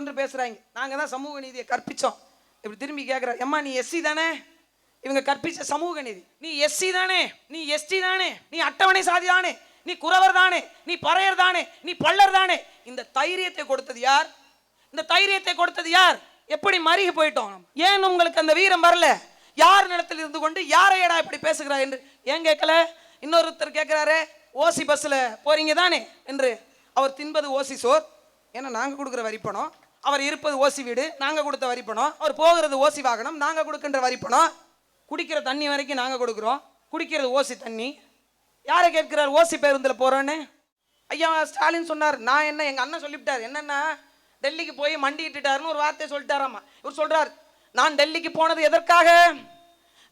கொண்டு பேசுறாங்க. நாங்க தான் சமூக நீதியை கற்பிச்சோம். இப்படி திரும்பி கேட்குற எம்மா நீ எஸ்சி தானே? இவங்க கற்பிச்ச சமூக நீதி. நீ எஸ்சி தானே? நீ எஸ்டி தானே? நீ அட்டவணை சாதி தானே? நீ குறவர் தானே? நீ பறையர் தானே? நீ பள்ளர் தானே? இந்த தைரியத்தை கொடுத்தது யார்? இந்த தைரியத்தை கொடுத்தது யார்? எப்படி மருகி போயிட்டோம் ஏன் உங்களுக்கு அந்த வீரம் வரல? யார் நிலத்தில் இருந்து கொண்டு யாரையடா இப்படி பேசுகிறா என்று ஏன் கேட்கல? இன்னொருத்தர் கேட்குறாரு ஓசி பஸ்ஸில் போறீங்க தானே? என்று அவர் தின்பது ஓசி சோர். ஏன்னா நாங்கள் கொடுக்குற வரிப்பணம் அவர் இருப்பது ஓசி வீடு நாங்கள் கொடுத்த வரிப்பணம் அவர் போகிறது ஓசி வாகனம் நாங்கள் கொடுக்கின்ற வரிப்பணம் குடிக்கிற தண்ணி வரைக்கும் நாங்கள் கொடுக்குறோம். குடிக்கிறது ஓசி தண்ணி. யாரை கேட்கிறார் ஓசி பேருந்தில் போகிறோன்னு ஐயா ஸ்டாலின் சொன்னார் நான் என்ன எங்கள் அண்ணன் சொல்லிவிட்டார் என்னென்னா டெல்லிக்கு போய் மண்டிட்டுட்டாருன்னு ஒரு வார்த்தையை சொல்லிட்டாராமா. இவர் சொல்கிறார் நான் டெல்லிக்கு போனது எதற்காக?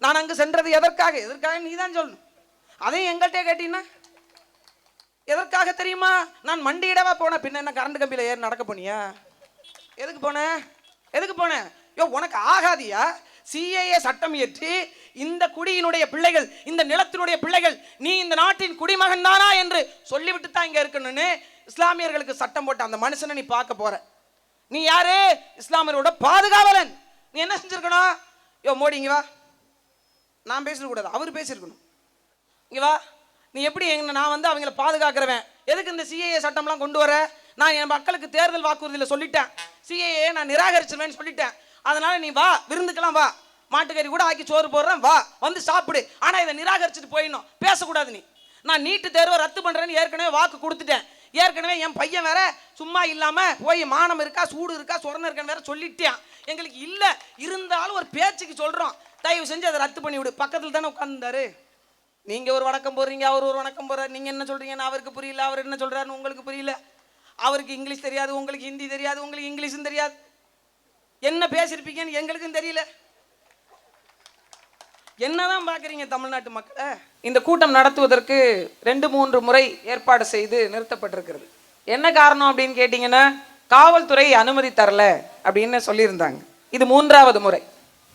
நான் அங்கு சென்றது எதற்காக? எதற்காக நீ தான் சொல்லணும். அதையும் எங்கள்கிட்ட கேட்டீங்கன்னா எதற்காக தெரியுமா? நான் மண்டியிடவா போனேன் பின்ன என்ன கரண்ட் கம்பியில ஏறி நடக்க போனியா? எதுக்கு போன? எதுக்கு போன? யோ உனக்கு ஆகாதியா? சிஏஏ சட்டம் இயற்றி இந்த குடியினுடைய பிள்ளைகள் இந்த நிலத்தினுடைய பிள்ளைகள் நீ இந்த நாட்டின் குடிமகன் தானா என்று சொல்லிவிட்டு தான் இங்கே இருக்கணும்னு இஸ்லாமியர்களுக்கு சட்டம் போட்ட அந்த மனுஷனை நீ பார்க்க போற. நீ யாரு? இஸ்லாமியரோட பாதுகாவலன். நீ என்ன செஞ்சிருக்கணும்? யோ மோடி இங்க வா. நான் பேசக்கூடாது அவர் பேசியிருக்கணும். இங்க வா. நீ எப்படி எங்க நான் வந்து அவங்கள பாதுகாக்கிறவன். எதுக்கு இந்த சிஏஏ சட்டம்லாம் கொண்டு வர? நான் என் மக்களுக்கு தேர்தல் வாக்குறுதியில் சொல்லிட்டேன். சிஏஏ நான் நிராகரிச்சிருவேன்னு சொல்லிட்டேன். அதனால நீ வா விருந்துக்கெல்லாம் வா. மாட்டுக்கறி கூட ஆக்கி சோறு போடுறேன் வா. வந்து சாப்பிடு. ஆனால் இதை நிராகரிச்சுட்டு போயிடணும். பேசக்கூடாது நீ. நான் நீட்டு தேர்வை ரத்து பண்ணுறேன்னு ஏற்கனவே வாக்கு கொடுத்துட்டேன். ஏற்கனவே என் பையன் வேற சும்மா இல்லாமல் போய் மானம் இருக்கா சூடு இருக்கா சொரணம் இருக்கான்னு வேற சொல்லிட்டேன். எங்களுக்கு இல்லை. இருந்தாலும் ஒரு பேச்சுக்கு சொல்கிறோம் தயவு செஞ்சு அதை ரத்து பண்ணி விடு. பக்கத்தில் தானே உட்காந்துருந்தாரு நீங்கள் ஒரு வணக்கம் போடுறீங்க அவர் ஒரு வணக்கம் போடுறாரு. நீங்கள் என்ன சொல்றீங்கன்னு அவருக்கு புரியல அவர் என்ன சொல்கிறாருன்னு உங்களுக்கு புரியல. அவருக்கு இங்கிலீஷ் தெரியாது உங்களுக்கு ஹிந்தி தெரியாது உங்களுக்கு இங்கிலீஷும் தெரியாது. என்ன பேசியிருப்பீங்கன்னு எங்களுக்கும் தெரியல. என்னதான் பார்க்குறீங்க தமிழ்நாட்டு மக்களை? இந்த கூட்டம் நடத்துவதற்கு ரெண்டு மூன்று முறை ஏற்பாடு செய்து நிறுத்தப்பட்டிருக்கிறது. என்ன காரணம் அப்படின்னு கேட்டிங்கன்னா காவல்துறை அனுமதி தரல அப்படின்னு சொல்லியிருந்தாங்க. இது மூன்றாவது முறை.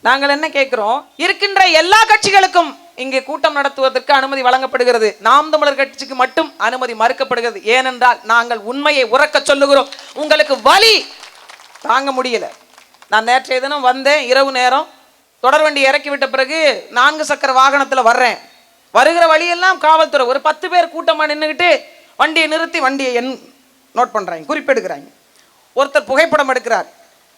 நாங்கள் என்ன கேட்கிறோம்? இருக்கின்ற எல்லா கட்சிகளுக்கும் இங்கே கூட்டம் நடத்துவதற்கு அனுமதி வழங்கப்படுகிறது. நாம் தமிழர் கட்சிக்கு மட்டும் அனுமதி மறுக்கப்படுகிறது. ஏனென்றால் நாங்கள் உண்மையை உறக்க சொல்லுகிறோம். உங்களுக்கு வலி தாங்க முடியல. நான் நேற்றைய தினம் வந்தேன் இரவு நேரம். தொடர் வண்டி இறக்கி விட்ட பிறகு நான்கு சக்கர வாகனத்தில் வர்றேன். வருகிற வழியெல்லாம் காவல்துறை ஒரு பத்து பேர் கூட்டமாக நின்றுக்கிட்டு வண்டியை நிறுத்தி வண்டியை எண் நோட் பண்ணுறாங்க குறிப்பெடுக்கிறாங்க ஒருத்தர் புகைப்படம் எடுக்கிறார்.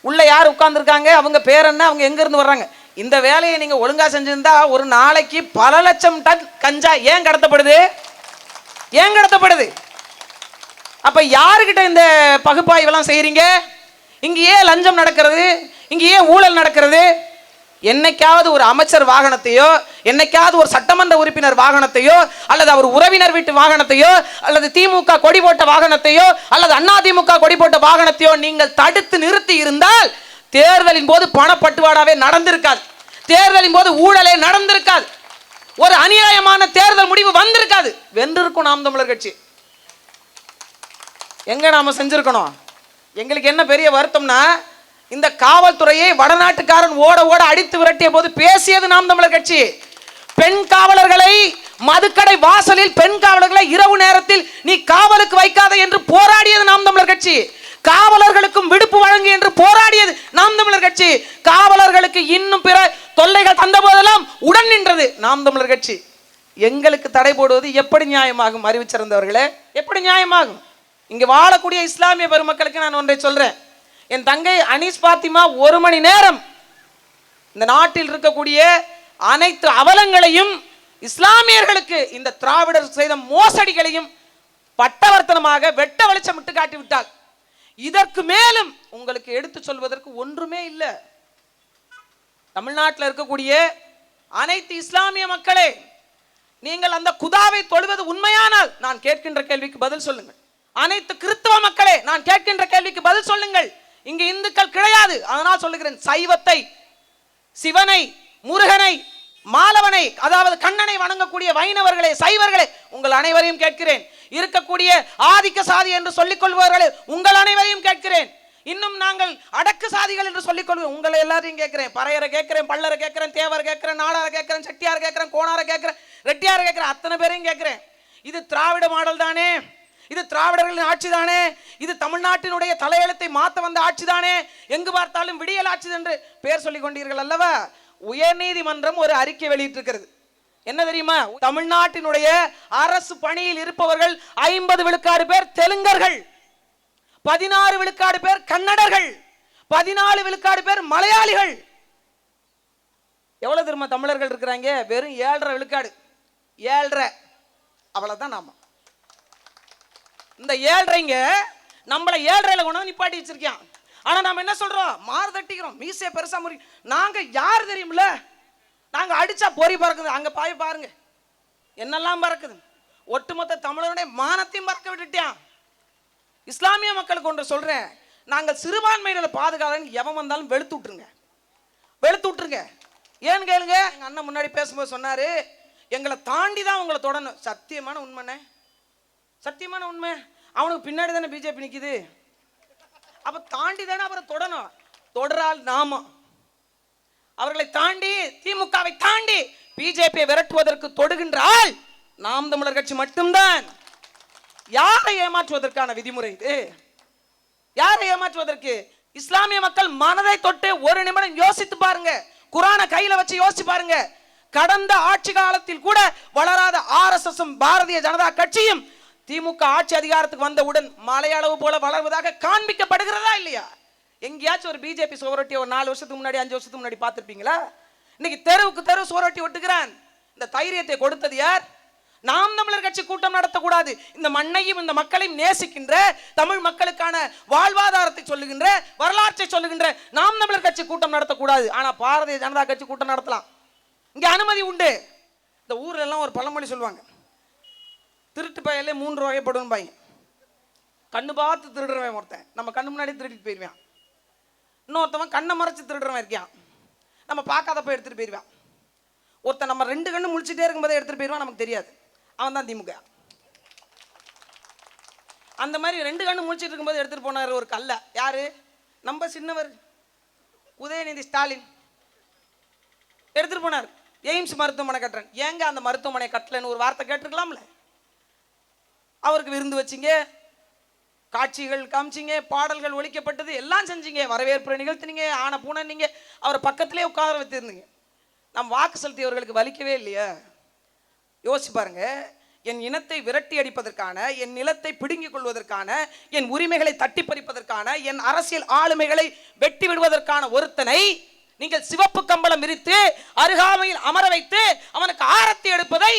உள்ளே யார் உட்காந்துருக்காங்க அவங்க பேர் என்ன? அவங்க எங்கேருந்து வர்றாங்க? இந்த வேலையை நீங்கள் ஒழுங்காக செஞ்சுருந்தா ஒரு நாளைக்கு பல லட்சம் டன் கஞ்சா ஏன் கடத்தப்படுது? ஏன் கடத்தப்படுது? அப்போ யாருக்கிட்ட இந்த பகுப்பாய்வெல்லாம் செய்கிறீங்க இங்கே ஏன் லஞ்சம் நடக்கிறது? இங்கே ஏன் ஊழல் நடக்கிறது? என்னைக்காவது ஒரு அமைச்சர் வாகனத்தையோ என்னைக்காவது ஒரு சட்டமன்ற உறுப்பினர் வாகனத்தையோ அல்லது அவர் உறவினர் வீட்டு வாகனத்தையோ அல்லது திமுக கொடி போட்ட வாகனத்தையோ அல்லது அண்ணா திமுக கொடி போட்ட வாகனத்தையோ நீங்கள் தடுத்து நிறுத்தி இருந்தால் தேர்தலின் போது பணப்பட்டுவாடாவே நடந்திருக்காது. தேர்தலின் போது ஊழலே நடந்திருக்காது. ஒரு அநியாயமான தேர்தல் முடிவு வந்திருக்காது. வென்றிருக்கும் நாம் தமிழர் கட்சி. எங்க நாம செஞ்சிருக்கணும்? எங்களுக்கு என்ன பெரிய வருத்தம்னா இந்த காவல்துறையை வடநாட்டுக்காரன் ஓட ஓட அடித்து விரட்டிய போது பேசியது நாம் தமிழர் கட்சி. பெண் காவலர்களை மதுக்கடை வாசலில் பெண் காவலர்களை இரவு நேரத்தில் நீ காவலுக்கு வைக்காத என்று போராடியது நாம் தமிழர் கட்சி. காவலர்களுக்கும் விடுப்பு வழங்கு என்று போராடியது நாம் தமிழர் கட்சி. காவலர்களுக்கு இன்னும் பிற தொல்லைகள் தந்த போதெல்லாம் உடன் நின்றது நாம் தமிழர் கட்சி. எங்களுக்கு தடை போடுவது எப்படி நியாயமாகும்? அறிவிச்சிருந்தவர்களே எப்படி நியாயமாகும்? இங்கே வாழக்கூடிய இஸ்லாமிய பெருமக்களுக்கு நான் ஒன்றை சொல்றேன். என் தங்கை அனீஸ் பாத்திமா ஒரு மணி நேரம் இந்த நாட்டில் இருக்கக்கூடிய அனைத்து அவலங்களையும் இஸ்லாமியர்களுக்கு இந்த திராவிடர் செய்த மோசடிகளையும் பட்டவர்த்தனமாக வெட்ட வெளிச்சமிட்டு காட்டி விட்டால் இதற்கு மேலும் உங்களுக்கு எடுத்து சொல்வதற்கு ஒன்றுமே இல்லை. தமிழ்நாட்டில் இருக்கக்கூடிய அனைத்து இஸ்லாமிய மக்களே நீங்கள் அந்த குதாவை தொழுவது உண்மையானால் நான் கேட்கின்ற கேள்விக்கு பதில் சொல்லுங்கள். அனைத்து கிறிஸ்தவ மக்களே நான் கேட்கின்ற கேள்விக்கு பதில் சொல்லுங்கள். இங்கு இந்துக்கள் கிடையாது. அதனால் சொல்லுகிறேன் சைவத்தை சிவனை முருகனை மாலவனை அதாவது கண்ணனை வணங்கக்கூடிய வைணவர்களே சைவர்களே உங்கள் அனைவரையும் கேட்கிறேன். இருக்கக்கூடிய ஆதிக்க சாதி என்று சொல்லிக் கொள்பவர்களே உங்கள் அனைவரையும் கேட்கிறேன். இன்னும் நாங்கள் அடக்கு சாதிகள் என்று சொல்லிக் கொள்வோம். உங்களை எல்லாரையும் கேட்கிறேன். பறையரை கேட்கிறேன் பல்லரை கேட்கிறேன் தேவரை கேட்கிறேன் நாடாரை கேட்கிறேன் செட்டியார் கேட்கிறேன் கோணாரை கேட்கிறேன் ரெட்டியாரை கேட்கிறேன் அத்தனை பேரையும் கேட்கிறேன். இது திராவிட மாடல் தானே? இது திராவிடர்களின் ஆட்சி தானே இது தமிழ்நாட்டினுடைய தலையெழுத்தை மாத்த வந்த ஆட்சி தானே எங்கு பார்த்தாலும் விடியல் ஆட்சி என்று பெயர் சொல்லிக் கொண்டீர்கள் அல்லவா? உயர்நீதிமன்றம் ஒரு அறிக்கை வெளியிட்டிருக்கிறது. என்ன தெரியுமா? தமிழ்நாட்டினுடைய அரசு பணியில் இருப்பவர்கள் ஐம்பது விழுக்காடு பேர் தெலுங்கர்கள் பதினாறு விழுக்காடு பேர் கன்னடர்கள் பதினாலு விழுக்காடு பேர் மலையாளிகள். எவ்வளவு தெரியுமா தமிழர்கள் இருக்கிறாங்க? வெறும் ஏழரை விழுக்காடு. ஏழரை. அவ்வளவுதான் நாம. இந்த ஏழ்றைங்க நம்மளை ஏழ்றையில் கொண்டு வந்து நிப்பாட்டி வச்சிருக்கான் ஆனால் நம்ம என்ன சொல்கிறோம் மாறு தட்டிக்கிறோம். மீசைய பெருசாக முறி நாங்கள் யார் தெரியுமில்ல நாங்கள் அடித்தா பொறி பறக்குது. அங்கே பாய் பாருங்க. என்னெல்லாம் பறக்குது? ஒட்டுமொத்த தமிழருடைய மானத்தையும் பறக்க விட்டுட்டான் இஸ்லாமிய மக்களுக்கு ஒன்று சொல்கிறேன் நாங்கள் சிறுபான்மையினரை பாதுகாவலன் எவன் வந்தாலும் வெளுத்து விட்டுருங்க. வெளுத்து விட்டுருங்க. ஏன்னு கேளுங்க. எங்கள் அண்ணன் முன்னாடி பேசும்போது சொன்னார் எங்களை தாண்டி தான் உங்களை தொடணும். சத்தியமான உண்மைண்ணே. சத்தியமான உண்மை. அவனுக்கு பின்னாடி தானே பிஜேபி நிக்குது. அப்ப தாண்டி தானே அவரை தொடணும். தொடரால் நாம அவர்களை தாண்டி திமுகவை தாண்டி பிஜேபியை விரட்டுவதற்கு தொடுகின்ற ஆள் நாம் தமிழர் கட்சி மட்டும்தான். யாரை ஏமாற்றுவதற்கான விதிமுறை இது? யாரை ஏமாற்றுவதற்கு? இஸ்லாமிய மக்கள் மனதை தொட்டு ஒரு நிமிடம் யோசித்து பாருங்க. குரானை கையில வச்சு யோசிச்சு பாருங்க. கடந்த ஆட்சி காலத்தில் கூட வளராத ஆர்எஸ்எஸ் பாரதிய ஜனதா கட்சியும் திமுக ஆட்சி அதிகாரத்துக்கு வந்தவுடன் மலையளவு போல வளர்வதாக காண்பிக்கப்படுகிறதா இல்லையா? எங்கேயாச்சும் ஒரு பிஜேபி சுவரொட்டி ஒரு நாலு வருஷத்துக்கு முன்னாடி அஞ்சு வருஷத்துக்கு முன்னாடி பார்த்துருப்பீங்களா? இன்னைக்கு தெருவுக்கு தெரு சுவரொட்டி ஒட்டுகிறான். இந்த தைரியத்தை கொடுத்தது யார்? நாம் தமிழர் கட்சி கூட்டம் நடத்தக்கூடாது. இந்த மண்ணையும் இந்த மக்களையும் நேசிக்கின்ற தமிழ் மக்களுக்கான வாழ்வாதாரத்தை சொல்லுகின்ற வரலாற்றை சொல்லுகின்ற நாம் தமிழர் கட்சி கூட்டம் நடத்தக்கூடாது. ஆனால் பாரதிய ஜனதா கட்சி கூட்டம் நடத்தலாம். இங்கே அனுமதி உண்டு. இந்த ஊர்ல எல்லாம் ஒரு பழமொழி சொல்லுவாங்க. திருட்டு பயலே மூன்று வகைப்படும் பையன். கண்ணு பார்த்து திருடுறவன் ஒருத்தன். நம்ம கண்ணு முன்னாடி திருடிட்டு போயிடுவான் இன்னொருத்தவன் கண்ணை மறைச்சு திருடுறவன் இருக்கான். நம்ம பார்க்காதப்ப எடுத்துகிட்டு போயிடுவான் ஒருத்தன் நம்ம ரெண்டு கண்ணு முழிச்சிட்டே இருக்கும்போதே எடுத்துகிட்டு போயிடுவான் நமக்கு தெரியாது. அவன் தான் திமுக. அந்த மாதிரி ரெண்டு கண்ணு முழிச்சிட்டு இருக்கும்போது எடுத்துகிட்டு போனார் ஒரு கல்லை. யார்? நம்ம சின்னவர். உதயநிதி ஸ்டாலின். எடுத்துகிட்டு போனார். எய்ம்ஸ் மருத்துவமனை கட்டுறேன். ஏங்க அந்த மருத்துவமனை கட்டலன்னு ஒரு வார்த்தை கேட்டிருக்கலாம்ல? அவருக்கு விருந்து வச்சிங்க. காட்சிகள் காமிச்சிங்க பாடல்கள் ஒழிக்கப்பட்டது எல்லாம் செஞ்சீங்க. வரவேற்பு நிகழ்த்தினீங்க ஆன பூனை நீங்கள் அவர் பக்கத்திலே உட்கார வைத்திருந்தீங்க. நம் வாக்கு செலுத்தியவர்களுக்கு வலிக்கவே இல்லையா? யோசிச்சு பாருங்க. என் இனத்தை விரட்டி அடிப்பதற்கான என் நிலத்தை பிடுங்கிக் கொள்வதற்கான என் உரிமைகளை தட்டி பறிப்பதற்கான என் அரசியல் ஆளுமைகளை வெட்டி விடுவதற்கான ஒருத்தனை நீங்கள் சிவப்பு கம்பளம் விரித்து அருகாமையில் அமர வைத்து அவனுக்கு ஆரத்தி எடுப்பதை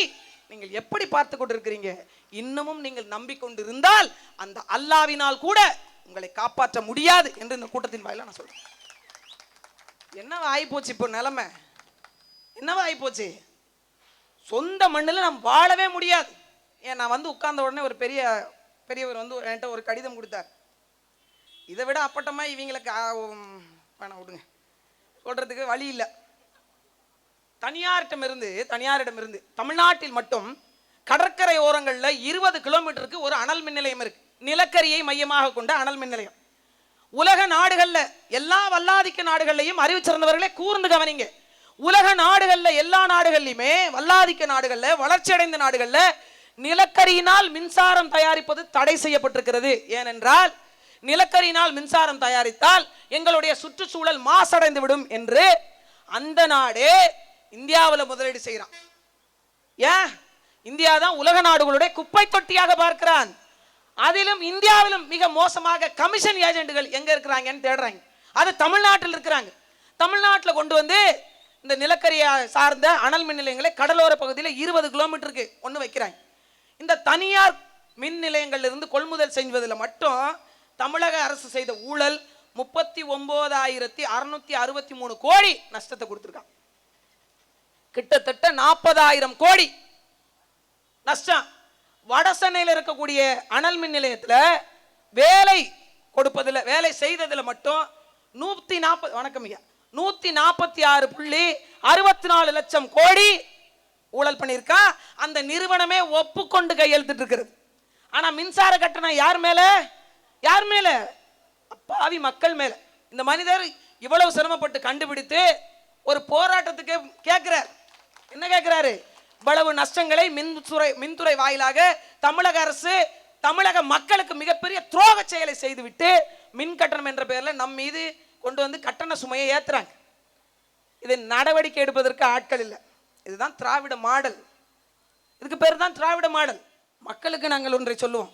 நீங்கள் எப்படி பார்த்து கொண்டிருக்கிறீங்க? இன்னமும் நீங்கள் நம்பிக்கொண்டிருந்தால் அந்த அல்லாவினால் கூட உங்களை காப்பாற்ற முடியாது என்று இந்த கூட்டத்தின் வாயில நான் சொல்றேன். என்னவா ஆகிப்போச்சு இப்போ நிலைமை? என்னவா ஆகிப்போச்சு சொந்த மண்ணில் நாம் வாழவே முடியாது. ஏன் நான் வந்து உட்கார்ந்த உடனே ஒரு பெரிய பெரியவர் வந்து என்கிட்ட ஒரு கடிதம் கொடுத்தார். இதை விட அப்பட்டமா இவங்களுக்கு வேணாம் விடுங்க. சொல்றதுக்கு வழி இல்லை. தனியாரிடம் தனியாரிடமிருந்து தமிழ்நாட்டில் மட்டும் கடற்கரை ஓரங்களில் இருபது கிலோமீட்டருக்கு ஒரு அனல் மின் நிலையம் இருக்கு. நிலக்கரியை மையமாக கொண்ட அனல் மின் நிலையம் உலக நாடுகளில் எல்லா வல்லாதிக்க நாடுகள்லையும் அறிவு சிறந்தவர்களே கூர்ந்து கவனிங்க. உலக நாடுகளில் எல்லா நாடுகள்லையுமே வல்லாதிக்க நாடுகளில் வளர்ச்சி அடைந்த நிலக்கரியினால் மின்சாரம் தயாரிப்பது தடை செய்யப்பட்டிருக்கிறது. ஏனென்றால் நிலக்கரியினால் மின்சாரம் தயாரித்தால் எங்களுடைய சுற்றுச்சூழல் மாசடைந்து விடும் என்று அந்த நாடே இந்தியாவில் முதலீடு செய்கிறான் ஏன்? இந்தியா தான் உலக நாடுகளுடைய குப்பை தொட்டியாக பார்க்கிறான். அதிலும் இந்தியாவிலும் மிக மோசமாக கமிஷன் ஏஜென்ட்டுகள் எங்க இருக்கிறாங்கன்னு தேடுறாங்க. அது தமிழ்நாட்டில் இருக்கிறாங்க. தமிழ்நாட்டில் கொண்டு வந்து இந்த நிலக்கரியை சார்ந்த அனல் மின் நிலையங்களை கடலோர பகுதியில் இருபது கிலோமீட்டருக்கு ஒன்று வைக்கிறாங்க. இந்த தனியார் மின் நிலையங்கள்ல இருந்து கொள்முதல் செய்வதில் மட்டும் தமிழக அரசு செய்த ஊழல் முப்பத்தி ஒன்பதாயிரத்தி அறுநூத்தி அறுபத்தி மூணு கோடி நஷ்டத்தை கொடுத்துருக்காங்க. கிட்டத்தட்ட நாற்பதாயிரம் கோடி நஷ்டம். வட சென்னையில் இருக்கக்கூடிய அனல் மின் நிலையத்தில் வேலை கொடுப்பதில் வேலை செய்ததில் மட்டும் நூற்றி நாற்பது வணக்கம் ஐயா. நூற்றி நாற்பத்தி ஆறு புள்ளி அறுபத்தி நாலு லட்சம் கோடி ஊழல் பண்ணியிருக்கா. அந்த நிறுவனமே ஒப்புக்கொண்டு கையெழுத்துட்டு இருக்கிறது. ஆனால் மின்சார கட்டணம் யார் மேலே? யார் மேலே? அப்பாவி மக்கள் மேலே. இந்த மனிதர் இவ்வளவு சிரமப்பட்டு கண்டுபிடித்து ஒரு போராட்டத்துக்கு கேட்குறார். என்ன கேட்குறாரு? இவ்வளவு நஷ்டங்களை மின்துறை மின்துறை வாயிலாக தமிழக அரசு தமிழக மக்களுக்கு மிகப்பெரிய துரோக செயலை செய்துவிட்டு மின் கட்டணம் என்ற பெயரில் நம் மீது கொண்டு வந்து கட்டண சுமையை ஏற்றுறாங்க இது நடவடிக்கை எடுப்பதற்கு ஆட்கள் இல்லை. இதுதான் திராவிட மாடல். இதுக்கு பேர் தான் திராவிட மாடல். மக்களுக்கு நாங்கள் ஒன்றை சொல்லுவோம்.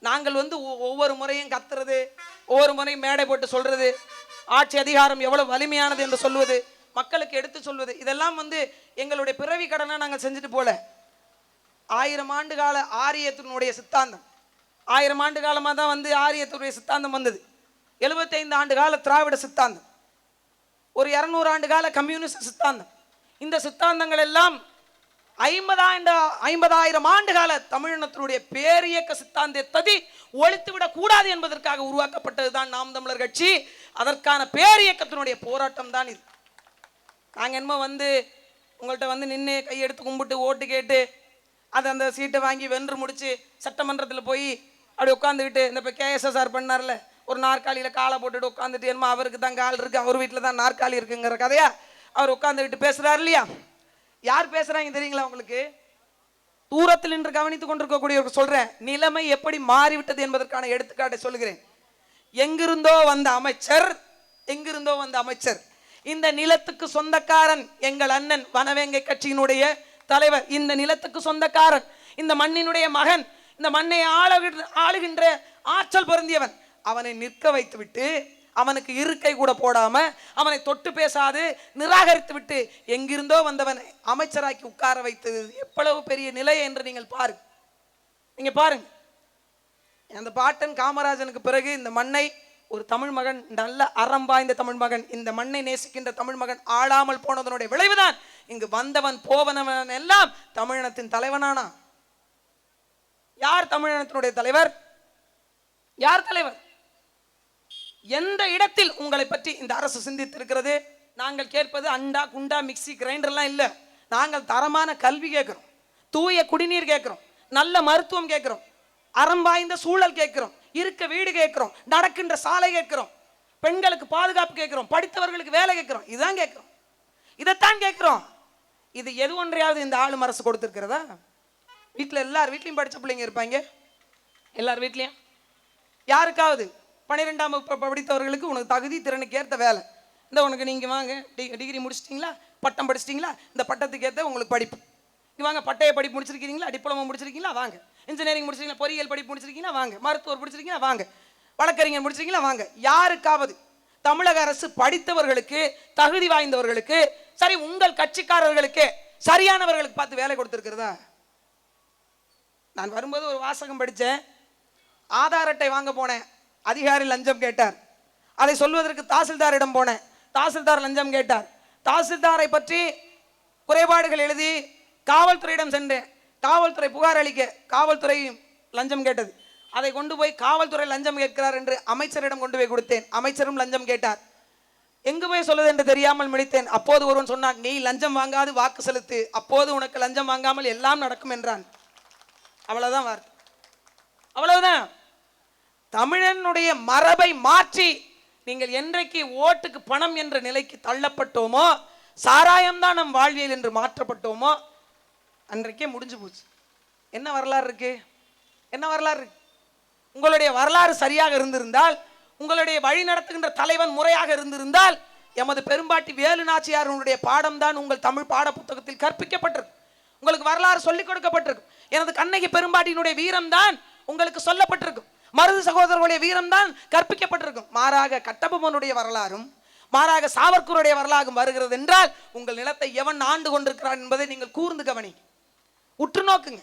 நாங்கள் வந்து ஒ- ஒவ்வொரு முறையும் கத்துறது ஒவ்வொரு முறையும் மேடை போட்டு சொல்றது ஆட்சி அதிகாரம் எவ்வளவு வலிமையானது என்று சொல்வது மக்களுக்கு எடுத்து சொல்வது. இதெல்லாம் வந்து எங்களுடைய பிறவி கடனை நாங்கள் செஞ்சுட்டு போல. ஆயிரம் ஆண்டு கால ஆரியத்தினுடைய சித்தாந்தம். ஆயிரம் ஆண்டு காலமாக தான் வந்து ஆரியத்தினுடைய சித்தாந்தம் வந்தது. எழுபத்தைந்து ஆண்டு கால திராவிட சித்தாந்தம். ஒரு இரநூறு ஆண்டு கால கம்யூனிஸ்ட் சித்தாந்தம். இந்த சித்தாந்தங்கள் எல்லாம் ஐம்பதாயிரம் ஐம்பதாயிரம் ஆண்டு கால தமிழினத்தினுடைய பேரியக்க சித்தாந்தத்தை ஒழித்து விடக்கூடாது கூடாது என்பதற்காக உருவாக்கப்பட்டதுதான் நாம் தமிழர் கட்சி. அதற்கான பேரியக்கத்தினுடைய போராட்டம் தான் இது. நாங்கள் என்னமோ வந்து உங்கள்கிட்ட வந்து நின்று கையெடுத்து கும்பிட்டு ஓட்டு கேட்டு அதை அந்த சீட்டை வாங்கி வென்று முடித்து சட்டமன்றத்தில் போய் அப்படி உட்காந்துக்கிட்டு இந்த இப்போ கேஎஸ்எஸ்ஆர் பண்ணார்ல ஒரு நாற்காலியில் காலை போட்டுட்டு உட்காந்துட்டு என்னமோ அவருக்கு தான் கால் இருக்குது அவர் வீட்டில் தான் நாற்காலி இருக்குங்கிற கதையா அவர் உட்காந்துக்கிட்டு பேசுகிறார் இல்லையா? யார் பேசுகிறாங்க தெரியுங்களா உங்களுக்கு? தூரத்தில் நின்று கவனித்துக் கொண்டிருக்கக்கூடியவர்கள் சொல்கிறேன் நிலைமை எப்படி மாறிவிட்டது என்பதற்கான எடுத்துக்காட்டை சொல்லுகிறேன். எங்கிருந்தோ வந்த அமைச்சர் எங்கிருந்தோ வந்த அமைச்சர். இந்த நிலத்துக்கு சொந்தக்காரன் எங்கள் அண்ணன் வனவேங்கை கட்சியினுடைய தலைவர். இந்த நிலத்துக்கு சொந்தக்காரன் இந்த மண்ணினுடைய மகன் இந்த மண்ணை ஆளுகின்ற ஆளுகின்ற ஆற்றல் பொருந்தியவன். அவனை நிற்க வைத்துவிட்டு அவனுக்கு இருக்கை கூட போடாம அவனை தொட்டு பேசாது நிராகரித்து விட்டு எங்கிருந்தோ வந்தவனை அமைச்சராக்கி உட்கார வைத்தது எவ்வளவு பெரிய நிலை என்று நீங்கள் பாருங்க. நீங்க பாருங்க. அந்த பாட்டன் காமராஜனுக்கு பிறகு இந்த மண்ணை ஒரு தமிழ் மகன் நல்ல அறம் வாய்ந்த தமிழ் மகன் இந்த மண்ணை நேசிக்கின்ற தமிழ் மகன் ஆளாமல் போனதனுடைய விளைவுதான். இங்கு வந்தவன் போவனவன் எல்லாம் தமிழினத்தின் தலைவனானா? யார் தமிழினத்தினுடைய தலைவர்? யார் தலைவர்? எந்த இடத்தில் உங்களை பற்றி இந்த அரசு சிந்தித்திருக்கிறது? நாங்கள் கேட்பது அண்டா குண்டா மிக்சி கிரைண்டர்லாம் இல்லை. நாங்கள் தரமான கல்வி கேட்குறோம். தூய குடிநீர் கேட்குறோம். நல்ல மருத்துவம் கேட்குறோம். அறம் வாய்ந்த சூழல் கேட்குறோம். இருக்க வீடு கேட்குறோம் நடக்கின்ற சாலை கேட்குறோம் பெண்களுக்கு பாதுகாப்பு கேட்குறோம் படித்தவர்களுக்கு வேலை கேட்குறோம் இதுதான் கேட்குறோம். இதைத்தான் கேட்குறோம். இது எது ஒன்றையாவது இந்த ஆளும் அரசு கொடுத்துருக்கிறதா? வீட்டில் எல்லார் வீட்லேயும் படித்த பிள்ளைங்க இருப்பாங்க. எல்லார் வீட்லேயும்? யாருக்காவது? பன்னிரெண்டாம் வகுப்பு படித்தவர்களுக்கு உனக்கு தகுதி திறனுக்கு ஏற்ற வேலை. இந்த உனக்கு நீங்கள் வாங்க டி டிகிரி முடிச்சிட்டிங்களா? பட்டம் படிச்சிட்டிங்களா? இந்த பட்டத்துக்கு ஏற்ற உங்களுக்கு படிப்பு. இங்கே வாங்க பட்டய படிப்பு முடிச்சிருக்கிறீங்களா டிப்ளமோ முடிச்சிருக்கீங்களா? வாங்க. இன்ஜினியரிங் முடிச்சிருக்கீங்களா? பொறியியல் படிப்பு முடிச்சிருக்கீங்களா? வாங்க. மருத்துவர் முடிச்சிருக்கீங்களா? வாங்க. வழக்கறிஞர் முடிச்சிருக்கீங்களா? வாங்க. யாருக்காவது தமிழக அரசு படித்தவர்களுக்கு தகுதி வாய்ந்தவர்களுக்கு சரி உங்கள் கட்சிக்காரர்களுக்கு சரியானவர்களுக்கு பார்த்து வேலை கொடுத்துருக்கிறதா? நான் வரும்போது ஒரு வாசகம் படித்தேன். ஆதார் அட்டை வாங்க போனேன். அதிகாரி லஞ்சம் கேட்டார். அதை சொல்வதற்கு தாசில்தாரிடம் போனேன். தாசில்தார் லஞ்சம் கேட்டார். தாசில்தாரை பற்றி குறைபாடுகள் எழுதி காவல்துறையிடம் சென்றேன். காவல்துறை புகார் அளிக்க காவல்துறை லஞ்சம் கேட்டது. அதை கொண்டு போய் காவல்துறை லஞ்சம் கேட்கிறார் என்று அமைச்சரிடம் கொண்டு போய் கொடுத்தேன். அமைச்சரும் லஞ்சம் கேட்டார். எங்கு போய் சொல்லுது என்று தெரியாமல் முடித்தேன் அப்போது ஒருவன் சொன்னான் நீ லஞ்சம் வாங்காது வாக்கு செலுத்து. அப்போது உனக்கு லஞ்சம் வாங்காமல் எல்லாம் நடக்கும் என்றான். அவ்வளவுதான் வார்த்தை. அவ்வளவுதான். தமிழனுடைய மரபை மாற்றி நீங்கள் என்றைக்கு ஓட்டுக்கு பணம் என்ற நிலைக்கு தள்ளப்பட்டோமோ சாராயம்தான் நம் வாழ்வியல் என்று மாற்றப்பட்டோமோ அன்றைக்கே முடிஞ்சு போச்சு. என்ன வரலாறு இருக்கு? என்ன வரலாறு இருக்கு? உங்களுடைய வரலாறு சரியாக இருந்திருந்தால் உங்களுடைய வழி நடத்துகின்ற தலைவன் முறையாக இருந்திருந்தால் எமது பெரும்பாட்டி வேலு நாச்சியாரனுடைய பாடம் தான் உங்கள் தமிழ் பாட புத்தகத்தில் கற்பிக்கப்பட்டிருக்கு. உங்களுக்கு வரலாறு சொல்லிக் கொடுக்கப்பட்டிருக்கும் எனது கண்ணகி பெரும்பாட்டியினுடைய வீரம் தான் உங்களுக்கு சொல்லப்பட்டிருக்கும் மருது சகோதரர்களுடைய வீரம் தான் கற்பிக்கப்பட்டிருக்கும் மாறாக கட்டபொம்மனுடைய வரலாறும் மாறாக சாவர்கருடைய வரலாறும் வருகிறது என்றால் உங்கள் நிலத்தை எவன் ஆண்டு கொண்டிருக்கிறான் என்பதை நீங்கள் கூர்ந்து கவனிக்கும் உற்று நோக்குங்க.